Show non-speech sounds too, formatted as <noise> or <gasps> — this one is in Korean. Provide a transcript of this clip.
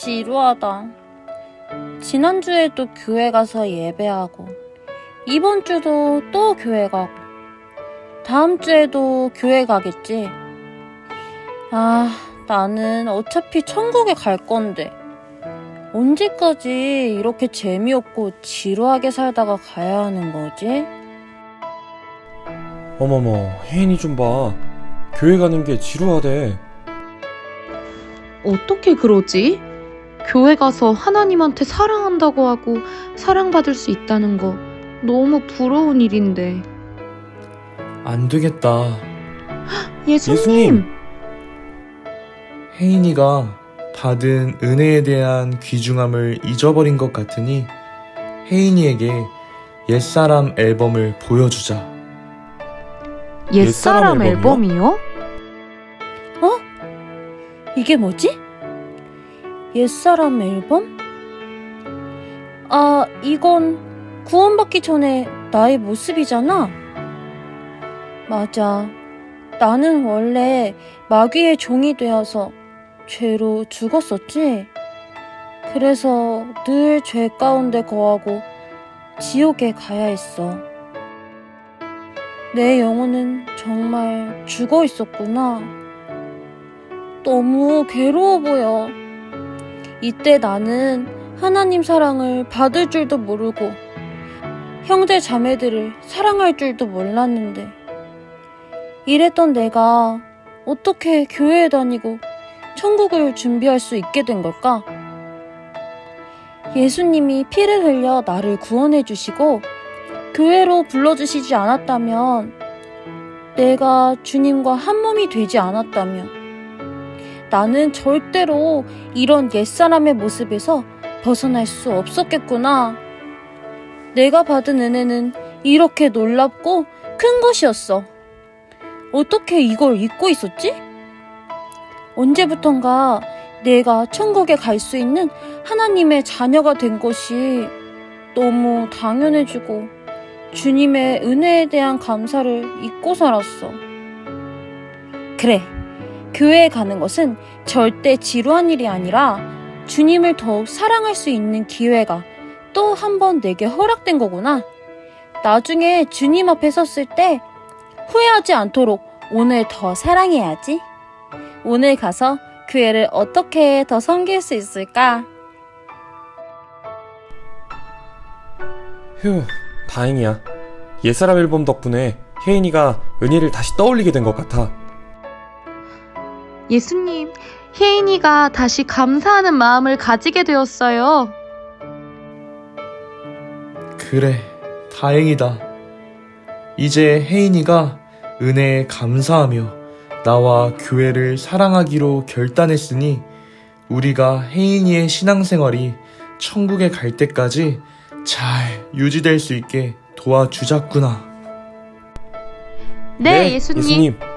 지루하다. 지난주에도 교회 가서 예배하고, 이번 주도 또 교회 가고, 다음 주에도 교회 가겠지. 아, 나는 어차피 천국에 갈 건데. 언제까지 이렇게 재미없고 지루하게 살다가 가야 하는 거지? 어머머, 혜인이 좀 봐. 교회 가는 게 지루하대. 어떻게 그러지? 교회 가서 하나님한테 사랑한다고 하고 사랑받을 수 있다는 거 너무 부러운 일인데. 안 되겠다. <gasps> 예수님! 예수님! 혜인이가 받은 은혜에 대한 귀중함을 잊어버린 것 같으니 혜인이에게 옛사람 앨범을 보여주자. 옛사람 앨범이요? 이게 뭐지? 옛사람 앨범? 아, 이건 구원받기 전에 나의 모습이잖아? 맞아. 나는 원래 마귀의 종이 되어서 죄로 죽었었지? 그래서 늘 죄 가운데 거하고 지옥에 가야 했어. 내 영혼은 정말 죽어 있었구나. 너무 괴로워 보여. 이때 나는 하나님 사랑을 받을 줄도 모르고 형제 자매들을 사랑할 줄도 몰랐는데 이랬던 내가 어떻게 교회에 다니고 천국을 준비할 수 있게 된 걸까? 예수님이 피를 흘려 나를 구원해 주시고 교회로 불러주시지 않았다면 내가 주님과 한 몸이 되지 않았다면 나는 절대로 이런 옛사람의 모습에서 벗어날 수 없었겠구나. 내가 받은 은혜는 이렇게 놀랍고 큰 것이었어. 어떻게 이걸 잊고 있었지? 언제부턴가 내가 천국에 갈 수 있는 하나님의 자녀가 된 것이 너무 당연해지고 주님의 은혜에 대한 감사를 잊고 살았어. 그래. 교회에 가는 것은 절대 지루한 일이 아니라 주님을 더욱 사랑할 수 있는 기회가 또 한 번 내게 허락된 거구나. 나중에 주님 앞에 섰을 때 후회하지 않도록 오늘 더 사랑해야지. 오늘 가서 교회를 어떻게 더 섬길 수 있을까? 휴, 다행이야. 옛사람 앨범 덕분에 혜인이가 은혜를 다시 떠올리게 된 것 같아. 예수님, 혜인이가 다시 감사하는 마음을 가지게 되었어요. 그래, 다행이다. 이제 혜인이가 은혜에 감사하며 나와 교회를 사랑하기로 결단했으니 우리가 혜인이의 신앙생활이 천국에 갈 때까지 잘 유지될 수 있게 도와주자꾸나. 네, 예수님. 예수님.